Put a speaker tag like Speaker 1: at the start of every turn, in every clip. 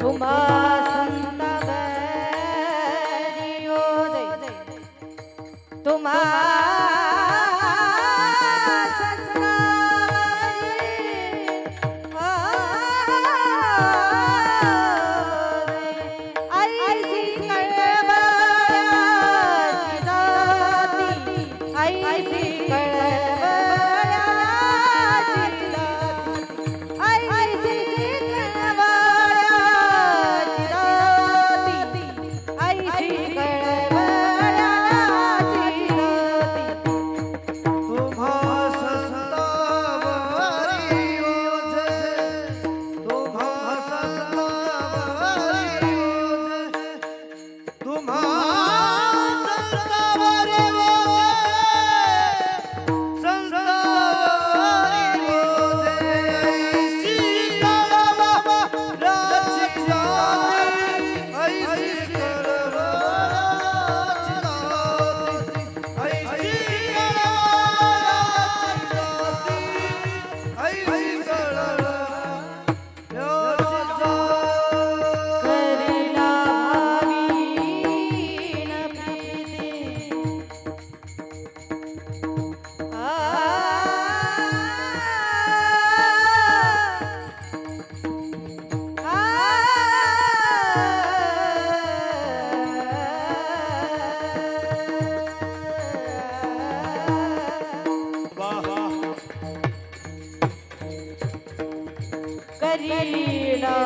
Speaker 1: Oh my.
Speaker 2: Karila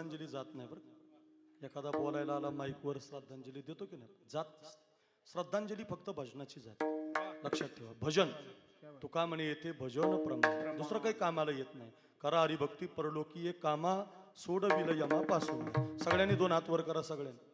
Speaker 1: श्रद्धांजली जात नाही बरं एखादा बोलायला आला माईकवर श्रद्धांजली देतो की नाही? जात श्रद्धांजली फक्त भजनाची जात. लक्षात ठेवा. भजन. तुका म्हणे येते भजन प्रमाण. दुसरं काही कामाला येत नाही. करा हरिभक्ती परलोकी कामा सोडविल यमापासून. सगळ्यांनी दोन हात वर करा सगळ्यांनी.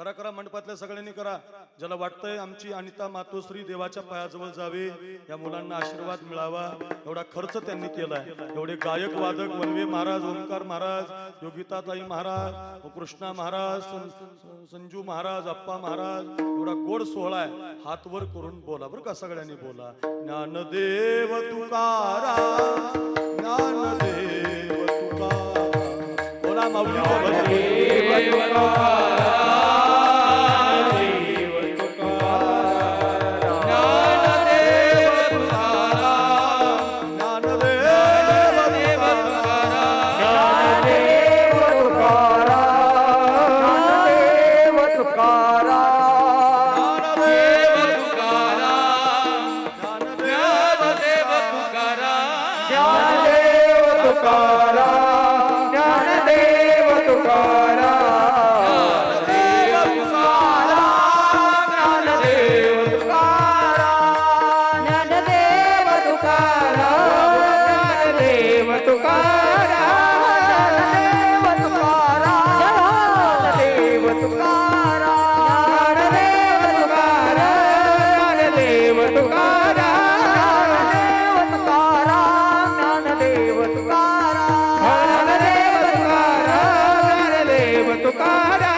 Speaker 1: करा करा मंडपातल्या सगळ्यांनी करा. ज्याला वाटतंय आमची अनिता मातोश्री देवाच्या पायाजवळ जावे या मुलांना आशीर्वाद मिळावा. एवढा खर्च त्यांनी केलाय. एवढे गायक वादक वनवे महाराज ओंकार महाराज योगिताताई महाराज कृष्णा महाराज संजू महाराज अप्पा महाराज एवढा गोड सोहळा आहे. हात वर करून बोला बरं का सगळ्यांनी बोला. ज्ञानदेव तुकारा ज्ञानदेव तुकारा बोला माऊलीचं
Speaker 3: para va
Speaker 1: a tocar.